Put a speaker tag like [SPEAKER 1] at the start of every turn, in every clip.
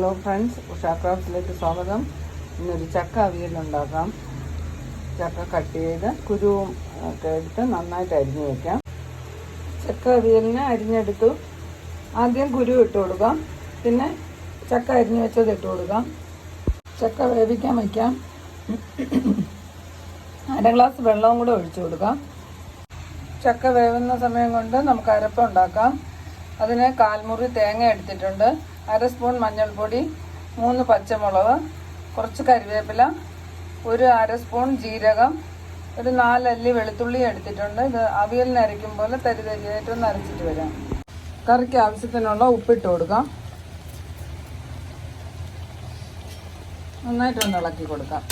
[SPEAKER 1] Hello friends Usha ക്രാഫ്റ്റിലേക്ക് സ്വാഗതം. ഇന്നൊരു ചക്ക അവിയലുണ്ടാക്കാം. ചക്ക കട്ട് ചെയ്ത് കുരുവും ഒക്കെ എടുത്ത് നന്നായിട്ട് അരിഞ്ഞു വെക്കാം. ചക്ക അവിയലിന് അരിഞ്ഞെടുത്തു. ആദ്യം കുരു ഇട്ട് കൊടുക്കാം. പിന്നെ ചക്ക അരിഞ്ഞു വെച്ചത് ഇട്ട് കൊടുക്കാം. ചക്ക വേവിക്കാൻ വയ്ക്കാം അര ഗ്ലാസ് വെള്ളവും കൂടെ ഒഴിച്ചു കൊടുക്കാം. ചക്ക വേവുന്ന സമയം കൊണ്ട് നമുക്ക് അരപ്പം ഉണ്ടാക്കാം. അതിന് കാൽമുറി തേങ്ങ എടുത്തിട്ടുണ്ട്. അര സ്പൂൺ മഞ്ഞൾപ്പൊടി മൂന്ന് പച്ചമുളക് കുറച്ച് കരിവേപ്പില ഒരു അര സ്പൂൺ ജീരകം ഒരു നാലല്ലി വെളുത്തുള്ളി എടുത്തിട്ടുണ്ട്. ഇത് അവിയലിന് അരയ്ക്കും പോലെ തരി തരിയായിട്ടൊന്ന് അരച്ചിട്ട് വരാം. കറിക്ക് ആവശ്യത്തിനുള്ള ഉപ്പിട്ട് കൊടുക്കാം. നന്നായിട്ടൊന്ന് ഇളക്കി കൊടുക്കാം.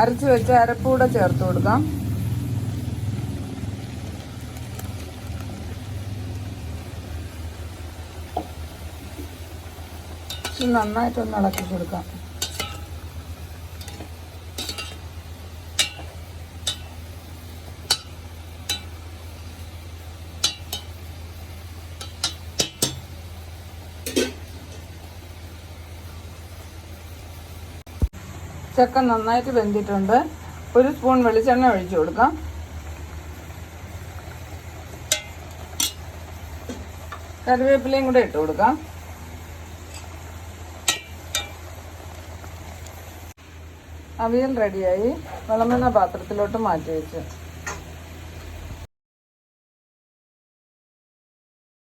[SPEAKER 1] അരച്ച് വെച്ച അരപ്പൂടെ ചേർത്ത് കൊടുക്കാം. നന്നായിട്ടൊന്ന് ഇളക്കി കൊടുക്കാം. ചക്ക നന്നായിട്ട് വെന്തിട്ടുണ്ട്. ഒരു സ്പൂൺ വെളിച്ചെണ്ണ ഒഴിച്ചു കൊടുക്കാം. കറിവേപ്പിലയും കൂടെ ഇട്ട് കൊടുക്കാം. അവിയൽ റെഡിയായി. വിളമ്പുന്ന പാത്രത്തിലോട്ട് മാറ്റി വെച്ചു.